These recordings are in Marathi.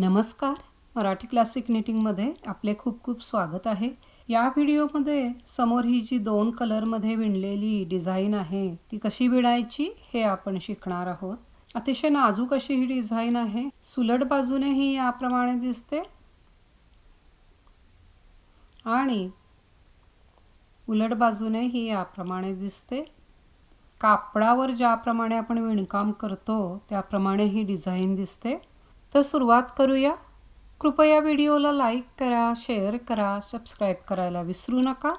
नमस्कार. मराठी क्लासिक निटिंगमध्ये आपले खूप खूप स्वागत आहे. या व्हिडिओमध्ये समोर ही जी दोन कलरमध्ये विणलेली डिझाईन आहे ती कशी विणायची हे आपण शिकणार आहोत. अतिशय नाजूक अशी ही डिझाईन आहे. सुलट बाजूने ही याप्रमाणे दिसते. आणि उलट बाजूने ही याप्रमाणे दिसते. कापडावर ज्याप्रमाणे आपण विणकाम करतो त्याप्रमाणे ही डिझाईन दिसते. तर सुरुवात करूया. कृपया व्हिडिओला लाईक करा शेअर करा सबस्क्राईब करायला विसरू नका.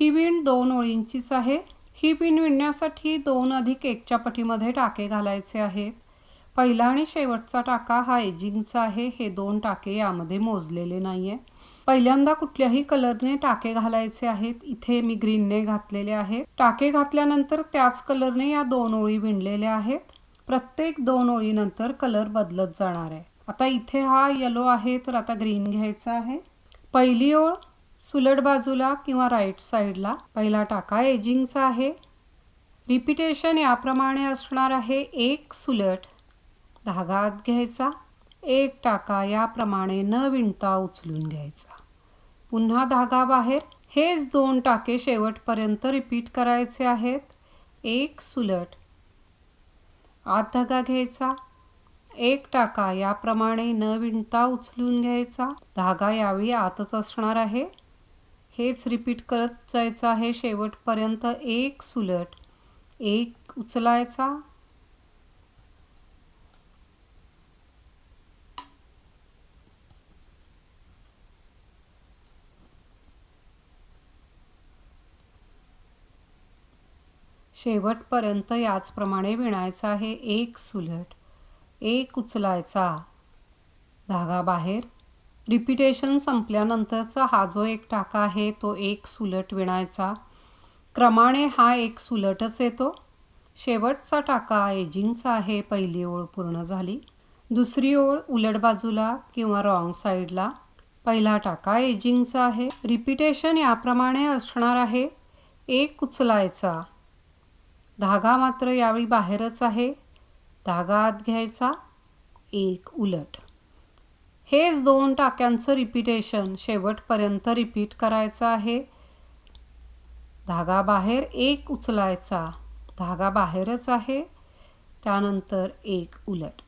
ही विण दोन ओळींचीच आहे. ही विण विणण्यासाठी दोन अधिक एकच्या पटीमध्ये टाके घालायचे आहेत. पहिला आणि शेवटचा टाका हा एजिंगचा आहे. हे दोन टाके यामध्ये मोजलेले नाही आहे पहिल्यांदा कुठल्याही कलरने टाके घालायचे आहेत. इथे मी ग्रीनने घातलेले आहेत टाके घातल्यानंतर त्याच कलरने या दोन ओळी विणलेल्या आहेत. प्रत्येक दोन ओळीनंतर कलर बदलत जाणार आहे. आता इथे हा येलो आहे तर आता ग्रीन घ्यायचा आहे. पहिली ओळ सुलट बाजूला किंवा राईट साईडला पहिला टाका एजिंगचा आहे. रिपिटेशन याप्रमाणे असणार आहे एक सुलट. धागा आत घ्यायचा. एक टाका याप्रमाणे न विणता उचलून घ्यायचा. पुन्हा धागा बाहेर. हेच दोन टाके शेवटपर्यंत रिपीट करायचे आहेत. एक सुलट. आत धागा घ्यायचा. एक टाका याप्रमाणे न विणता उचलून घ्यायचा. धागा यावेळी आतच असणार आहे. हेच रिपीट करत जायचं आहे शेवटपर्यंत. एक सुलट. एक उचलायचा. शेवटपर्यंत याचप्रमाणे विणायचं आहे. एक सुलट. एक उचलायचा. धागा बाहेर रिपिटेशन संपल्यानंतरचा हा जो एक टाका आहे तो एक सुलट विणायचा. क्रमाने हा एक सुलटच येतो. शेवटचा टाका एजिंगचा आहे पहिली ओळ पूर्ण झाली. दुसरी ओळ उलट बाजूला किंवा रॉंग साईडला. पहिला टाका एजिंगचा आहे. रिपिटेशन याप्रमाणे असणार आहे. एक उचलायचा. धागा मात्र यावेळी बाहेरच आहे. धागा आत घ्यायचा एक उलट. हेच दोन टाक्यांचं रिपिटेशन शेवटपर्यंत रिपीट करायचं आहे. धागा बाहेर एक उचलायचा. धागा बाहेरच आहे. त्यानंतर एक उलट.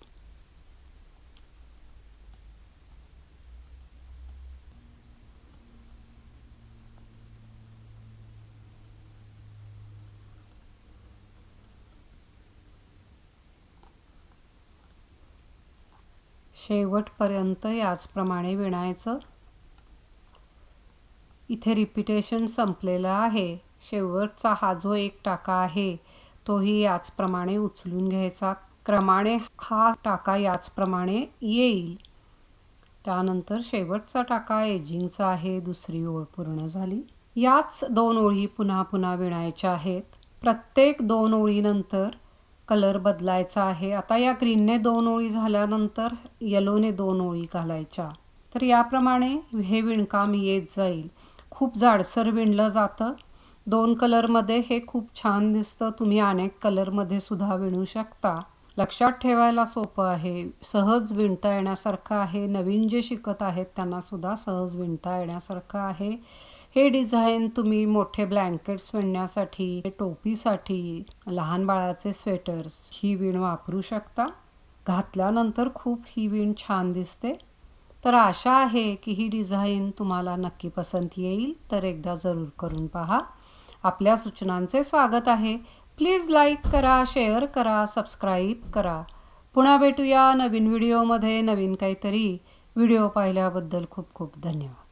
शेवटपर्यंत याचप्रमाणे विणायचं. इथे रिपिटेशन संपलेलं आहे. शेवटचा हा जो एक टाका आहे तोही याचप्रमाणे उचलून घ्यायचा. क्रमाने हा टाका याचप्रमाणे येईल. त्यानंतर शेवटचा टाका एजिंगचा आहे दुसरी ओळ पूर्ण झाली. याच दोन ओळी पुन्हा पुन्हा विणायच्या आहेत. प्रत्येक दोन ओळीनंतर कलर बदलायचा आहे. आता या ग्रीनने दोन ओळी झाल्यानंतर येलोने दोन ओळी घालायच्या. तर याप्रमाणे हे विणकाम येत जाईल. खूप जाडसर विणलं जातं. दोन कलरमध्ये हे खूप छान दिसतं. तुम्ही अनेक कलरमध्ये सुद्धा विणू शकता. लक्षात ठेवायला सोपं आहे. सहज विणता येण्यासारखं आहे. नवीन जे शिकत आहेत त्यांना सुद्धा सहज विणता येण्यासारखं आहे. हे डिझाईन तुम्ही मोठे ब्लँकेट्स विणण्यासाठी टोपीसाठी लहान बाळाचे स्वेटर्स ही विण वापरू शकता. घातल्यानंतर खूप ही विण छान दिसते. तर आशा आहे की ही डिझाईन तुम्हाला नक्की पसंत येईल तर एकदा जरूर करून पहा. आपल्या सूचनांचे स्वागत आहे. प्लीज लाईक करा शेअर करा सबस्क्राईब करा. पुन्हा भेटूया नवीन व्हिडिओमध्ये नवीन काहीतरी. व्हिडिओ पाहिल्याबद्दल खूप खूप धन्यवाद.